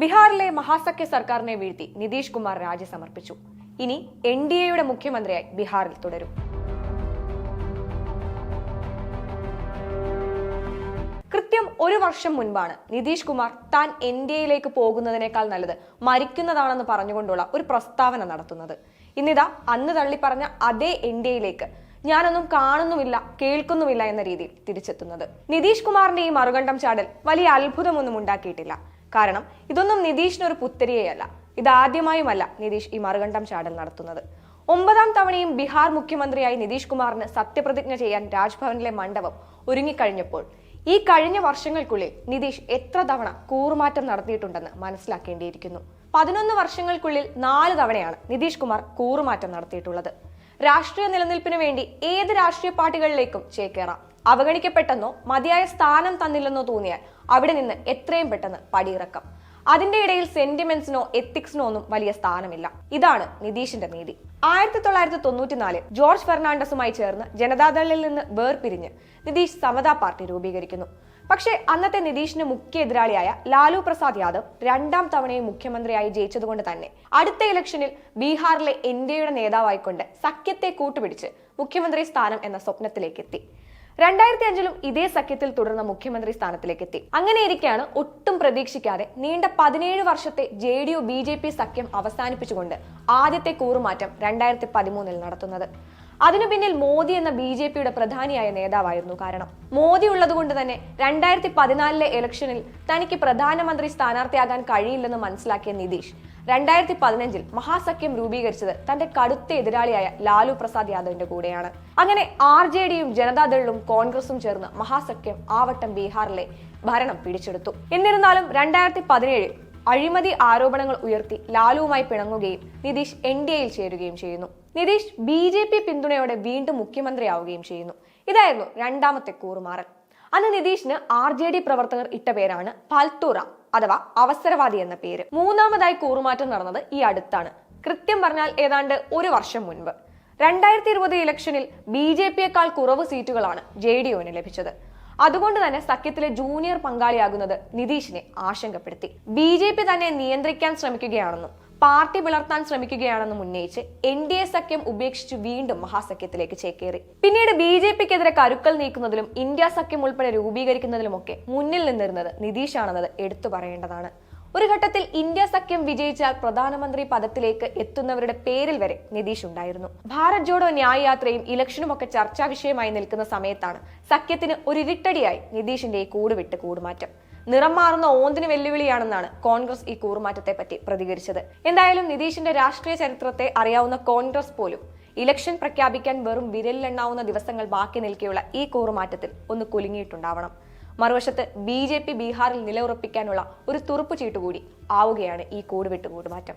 ബീഹാറിലെ മഹാസഖ്യ സർക്കാരിനെ വീഴ്ത്തി നിതീഷ് കുമാർ രാജി സമർപ്പിച്ചു ഇനി എൻ ഡി എയുടെ മുഖ്യമന്ത്രിയായി ബീഹാറിൽ തുടരും. കൃത്യം ഒരു വർഷം മുൻപാണ് നിതീഷ് കുമാർ താൻ എൻ ഡി എയിലേക്ക് പോകുന്നതിനേക്കാൾ നല്ലത് മരിക്കുന്നതാണെന്ന് പറഞ്ഞുകൊണ്ടുള്ള ഒരു പ്രസ്താവന നടത്തുന്നത്. ഇന്നിതാ അന്ന് തള്ളിപ്പറഞ്ഞ അതേ എൻ ഡി എയിലേക്ക് ഞാനൊന്നും കാണുന്നുമില്ല കേൾക്കുന്നുമില്ല എന്ന രീതിയിൽ തിരിച്ചെത്തുന്നത്. നിതീഷ് കുമാറിന്റെ ഈ മറുകണ്ഠം ചാടൽ വലിയ അത്ഭുതമൊന്നും ഉണ്ടാക്കിയിട്ടില്ല. കാരണം ഇതൊന്നും നിതീഷിന് ഒരു പുത്തരിയല്ല ഇതാദ്യമായുമല്ല നിതീഷ് ഈ മറുകണ്ഠം ചാടൽ നടത്തുന്നത്. ഒമ്പതാം തവണയും ബീഹാർ മുഖ്യമന്ത്രിയായി നിതീഷ് കുമാറിന് സത്യപ്രതിജ്ഞ ചെയ്യാൻ രാജ്ഭവനിലെ മണ്ഡപം ഒരുങ്ങിക്കഴിഞ്ഞപ്പോൾ ഈ കഴിഞ്ഞ വർഷങ്ങൾക്കുള്ളിൽ നിതീഷ് എത്ര തവണ കൂറുമാറ്റം നടത്തിയിട്ടുണ്ടെന്ന് മനസ്സിലാക്കേണ്ടിയിരിക്കുന്നു. പതിനൊന്ന് വർഷങ്ങൾക്കുള്ളിൽ നാല് തവണയാണ് നിതീഷ് കുമാർ കൂറുമാറ്റം നടത്തിയിട്ടുള്ളത്. രാഷ്ട്രീയ നിലനിൽപ്പിനു വേണ്ടി ഏത് രാഷ്ട്രീയ പാർട്ടികളിലേക്കും ചേക്കേറാം. അവഗണിക്കപ്പെട്ടെന്നോ മതിയായ സ്ഥാനം തന്നില്ലെന്നോ തോന്നിയാൽ അവിടെ നിന്ന് എത്രയും പെട്ടെന്ന് പടിയിറക്കം. അതിന്റെ ഇടയിൽ സെന്റിമെന്റ്സിനോ എത്തിക്സിനോ ഒന്നും വലിയ സ്ഥാനമില്ല. ഇതാണ് നിതീഷിന്റെ നീതി. ആയിരത്തി തൊള്ളായിരത്തി തൊണ്ണൂറ്റിനാലിൽ ജോർജ് ഫെർണാണ്ടസുമായി ചേർന്ന് ജനതാദളിൽ നിന്ന് വേർപിരിഞ്ഞ് നിതീഷ് സമതാ പാർട്ടി രൂപീകരിക്കുന്നു. പക്ഷേ അന്നത്തെ നിതീഷിന് മുഖ്യ എതിരാളിയായ ലാലു പ്രസാദ് യാദവ് രണ്ടാം തവണയും മുഖ്യമന്ത്രിയായി ജയിച്ചതുകൊണ്ട് തന്നെ അടുത്ത ഇലക്ഷനിൽ ബീഹാറിലെ എൻ ഡി നേതാവായിക്കൊണ്ട് സഖ്യത്തെ കൂട്ടുപിടിച്ച് മുഖ്യമന്ത്രി സ്ഥാനം എന്ന സ്വപ്നത്തിലേക്ക് എത്തി രണ്ടായിരത്തി അഞ്ചിലും ഇതേ സഖ്യത്തിൽ തുടർന്ന മുഖ്യമന്ത്രി സ്ഥാനത്തിലേക്ക് എത്തി അങ്ങനെയിരിക്കെയാണ് ഒട്ടും പ്രതീക്ഷിക്കാതെ നീണ്ട പതിനേഴ് വർഷത്തെ J D U B J P സഖ്യം അവസാനിപ്പിച്ചുകൊണ്ട് ആദ്യത്തെ കൂറുമാറ്റം രണ്ടായിരത്തി പതിമൂന്നിൽ നടത്തുന്നത്. അതിനു പിന്നിൽ മോദി എന്ന ബി ജെ പിയുടെ പ്രധാനിയായ നേതാവായിരുന്നു കാരണം. മോദി ഉള്ളതുകൊണ്ട് തന്നെ രണ്ടായിരത്തി പതിനാലിലെ ഇലക്ഷനിൽ തനിക്ക് പ്രധാനമന്ത്രി സ്ഥാനാർത്ഥിയാകാൻ കഴിയില്ലെന്ന് മനസ്സിലാക്കിയ നിതീഷ് രണ്ടായിരത്തി പതിനഞ്ചിൽ മഹാസഖ്യം രൂപീകരിച്ചത് തന്റെ കടുത്ത എതിരാളിയായ ലാലു പ്രസാദ് യാദവിന്റെ കൂടെയാണ്. അങ്ങനെ ആർ ജെ ഡിയും ജനതാദളും കോൺഗ്രസും ചേർന്ന് മഹാസഖ്യം ആവട്ടം ബീഹാറിലെ ഭരണം പിടിച്ചെടുത്തു. എന്നിരുന്നാലും രണ്ടായിരത്തി പതിനേഴിൽ അഴിമതി ആരോപണങ്ങൾ ഉയർത്തി ലാലുവുമായി പിണങ്ങുകയും നിതീഷ് എൻ ഡി എയിൽ ചേരുകയും ചെയ്യുന്നു. നിതീഷ് ബി ജെ പി പിന്തുണയോടെ വീണ്ടും മുഖ്യമന്ത്രിയാവുകയും ചെയ്യുന്നു. ഇതായിരുന്നു രണ്ടാമത്തെ കൂറുമാറൽ. അന്ന് നിതീഷിന് ആർ ജെ ഡി പ്രവർത്തകർ ഇട്ട പേരാണ് പാൽത്തൂറ അഥവാ അവസരവാദി എന്ന പേര്. മൂന്നാമതായി കൂറുമാറ്റം നടന്നത് ഈ അടുത്താണ്. കൃത്യം പറഞ്ഞാൽ ഏതാണ്ട് ഒരു വർഷം മുൻപ്. രണ്ടായിരത്തി ഇരുപത് ഇലക്ഷനിൽ ബി ജെ പിയേക്കാൾ കുറവ് സീറ്റുകളാണ് ജെ ഡി യുവിന് ലഭിച്ചത്. അതുകൊണ്ട് തന്നെ സഖ്യത്തിലെ ജൂനിയർ പങ്കാളിയാകുന്നത് നിതീഷിനെ ആശങ്കപ്പെടുത്തി. ബി ജെ പി തന്നെ നിയന്ത്രിക്കാൻ ശ്രമിക്കുകയാണെന്നും പാർട്ടി പിളർത്താൻ ശ്രമിക്കുകയാണെന്നും ഉന്നയിച്ച് എൻ ഡി എ സഖ്യം ഉപേക്ഷിച്ച് വീണ്ടും മഹാസഖ്യത്തിലേക്ക് ചേക്കേറി. പിന്നീട് ബി ജെ പിക്കെതിരെ കരുക്കൾ നീക്കുന്നതിലും ഇന്ത്യ സഖ്യം ഉൾപ്പെടെ രൂപീകരിക്കുന്നതിലുമൊക്കെ മുന്നിൽ നിന്നിരുന്നത് നിതീഷാണെന്നത് എടുത്തു പറയേണ്ടതാണ്. ഒരു ഘട്ടത്തിൽ ഇന്ത്യ സഖ്യം വിജയിച്ചാൽ പ്രധാനമന്ത്രി പദത്തിലേക്ക് എത്തുന്നവരുടെ പേരിൽ വരെ നിതീഷ് ഉണ്ടായിരുന്നു. ഭാരത് ജോഡോ ന്യായ യാത്രയും ഇലക്ഷനുമൊക്കെ ചർച്ചാ വിഷയമായി നിൽക്കുന്ന സമയത്താണ് സഖ്യത്തിന് ഒരു ഇരിട്ടടിയായി നിതീഷിന്റെ കൂടുവിട്ട് കൂടുമാറ്റം. നിറം മാറുന്ന ഓന്തിന് വെല്ലുവിളിയാണെന്നാണ് കോൺഗ്രസ് ഈ കൂറുമാറ്റത്തെ പറ്റി പ്രതികരിച്ചത്. എന്തായാലും നിതീഷിന്റെ രാഷ്ട്രീയ ചരിത്രത്തെ അറിയാവുന്ന കോൺഗ്രസ് പോലും ഇലക്ഷൻ പ്രഖ്യാപിക്കാൻ വെറും വിരലിലെണ്ണാവുന്ന ദിവസങ്ങൾ ബാക്കി നിൽക്കെയുള്ള ഈ കൂറുമാറ്റത്തിൽ ഒന്ന് കുലുങ്ങിയിട്ടുണ്ടാവണം. മറുവശത്ത് ബി ജെ പി ബീഹാറിൽ നിലയുറപ്പിക്കാനുള്ള ഒരു തുറുപ്പ് ചീട്ടുകൂടി ആവുകയാണ് ഈ കൂടുവിട്ട് കൂടുമാറ്റം.